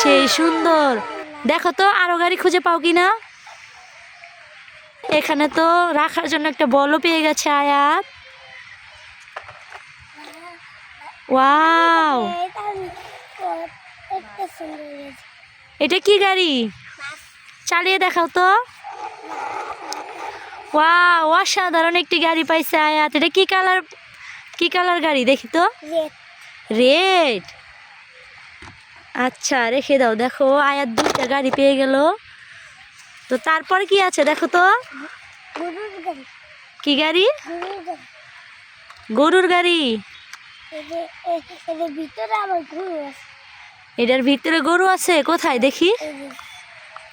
সেই সুন্দর। দেখো তো, আরও গাড়ি খুঁজে পাও কি না এখানে তো রাখার জন্য একটা বলও পেয়ে গেছে, আয়াত। ওয়াও। এটা কি গাড়ি? চালিয়ে দেখাও তো। ওয়াও, অসাধারণ একটি গাড়ি পাইছে, আয়াত। এটা কি কালার কি কালার গাড়ি? দেখি তো। রেড আচ্ছা রেখে দাও দেখো আয়াত দুইটা গাড়ি পেয়ে গেল তো তারপর কি আছে দেখো তো কি গাড়ি গরুর গাড়ি এটার ভিতরে গরু আছে কোথায় দেখি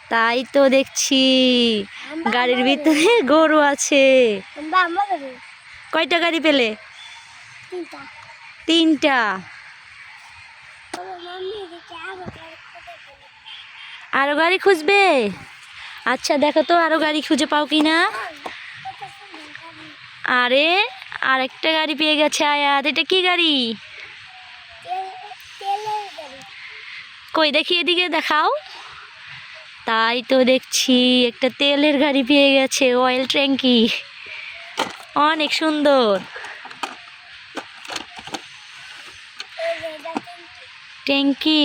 তাই তো দেখছি গাড়ির ভিতরে গরু আছে কয়টা গাড়ি পেলে তিনটা তিনটা। আরও গাড়ি খুঁজবে? আচ্ছা দেখো তো আরও গাড়ি খুঁজে পাও কি না আরে আর একটা গাড়ি পেয়ে গেছে আয়াত। এটা কি গাড়ি? কই, দেখি এদিকে দেখাও। তাই তো দেখছি, একটা তেলের গাড়ি পেয়ে গেছে অয়েল ট্যাঙ্কি অনেক সুন্দর। ট্যাঙ্কি?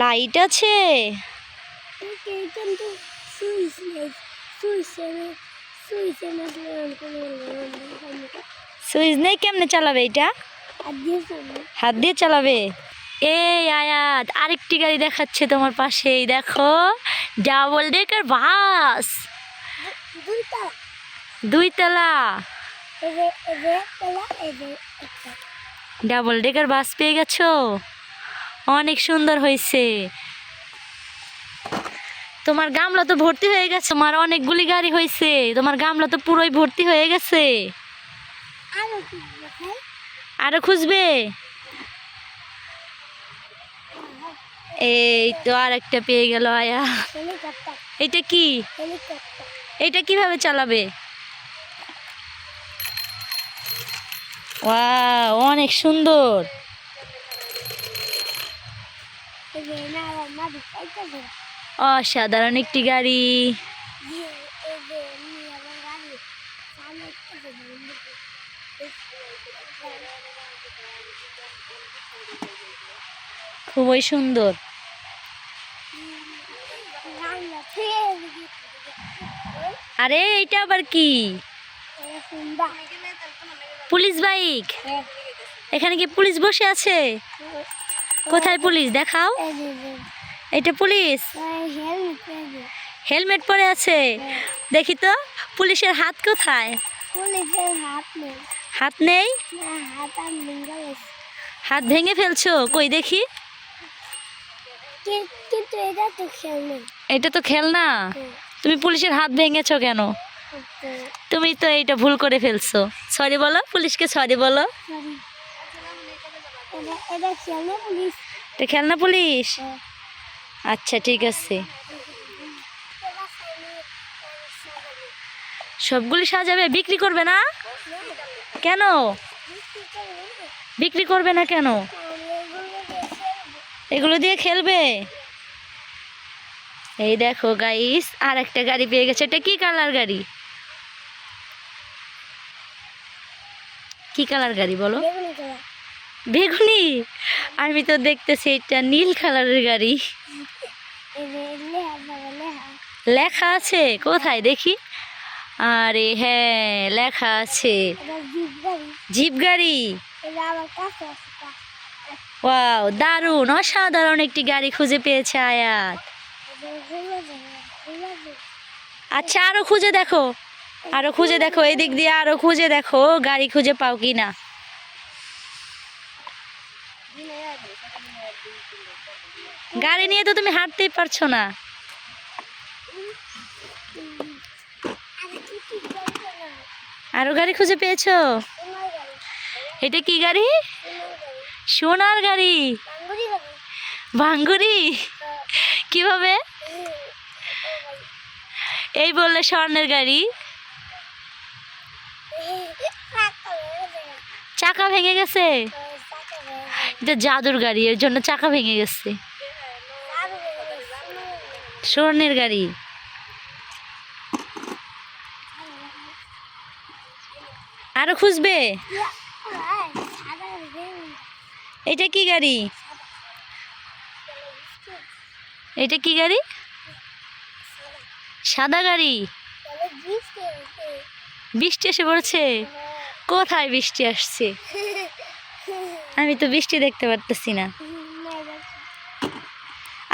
লাইট আছে। সুইচ নেই কেমনে চালাবে এটা? হাত দিয়ে চালাবে। এই আয়াত আরেকটি গাড়ি দেখাচ্ছে তোমার পাশেই দেখো। Double decker bus. দুইটা ডাবল ডেকার বাস পেয়ে গেছো? অনেক সুন্দর হয়েছে। তোমার গামলা তো ভর্তি হয়ে গেছে। তোমার অনেকগুলি গাড়ি হয়েছে। তোমার গামলা তো পুরোই ভর্তি হয়ে গেছে। আরও খুঁজবে এই তো আর একটা পেয়ে গেল আয়া। এটা কি? এটা কীভাবে চালাবে? ওয়াও অনেক সুন্দর। অসাধারণ একটি গাড়ি। খুবই সুন্দর। আরে এটা আবার কি? Police bike? এখানে কি পুলিশ বসে আছে? কোথায় পুলিশ? দেখাও। এটা পুলিশ? হেলমেট পরে আছে। দেখি তো পুলিশের হাত কোথায়? হাত নেই? হাত ভেঙে ফেলছো? কই দেখি। এটা তো খেলনা। এটা তো খেলনা? তুমি পুলিশের হাত ভেঙেছো কেন? তুমি তো এইটা ভুল করে ফেলছো। সরি বলো পুলিশকে সরি বলো। এটা খেলনা পুলিশ। খেলনা পুলিশ? আচ্ছা ঠিক আছে। সবগুলি সাজাবে বিক্রি করবে না? কেন? বিক্রি করবে না কেন? এগুলো দিয়ে খেলবে? এই দেখো গাইস আর একটা গাড়ি পেয়ে গেছে। এটা কি কালার গাড়ি? কি কালার গাড়ি বলো? বেগুনি আমি তো দেখতেছি এটা নীল কালারের গাড়ি। লেখা আছে কোথায় দেখি? আরে হ্যাঁ লেখা আছে। জিপ গাড়ি। ওয়াও দারুণ অসাধারণ একটি গাড়ি খুঁজে পেয়েছে আয়াত। আচ্ছা আরও খুঁজে দেখো। আরও খুঁজে দেখো, এই দিক দিয়ে আরও খুঁজে দেখো, গাড়ি খুঁজে পাও কি না। গাড়ি নিয়ে তো তুমি হাঁটতেই পারছ না। আরে গাড়ি খুঁজে পেয়েছ? এটা কি গাড়ি? সোনার গাড়ি। ভাঙ্গুরি। কীভাবে? এই বললে স্বর্ণের গাড়ি। চাকা ভেঙে গেছে? এটা জাদুর গাড়ি, এর জন্য চাকা ভেঙে গেছে। স্বর্ণের গাড়ি। আরও খুঁজবে? এটা কি গাড়ি? এটা কি গাড়ি? সাদা গাড়ি। বৃষ্টি এসে পড়ছে। কোথায় বৃষ্টি আসছে? আমি তো বৃষ্টি দেখতে পারতেছি না।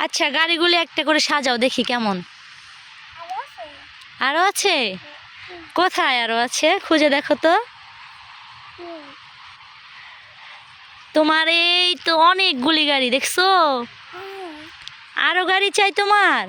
আচ্ছা গাড়িগুলি একটা করে সাজাও দেখি কেমন। আরও আছে? কোথায় আরও আছে? খুঁজে দেখো তো। তোমার এই তো অনেকগুলি গাড়ি, দেখছ? আরও গাড়ি চাই তোমার?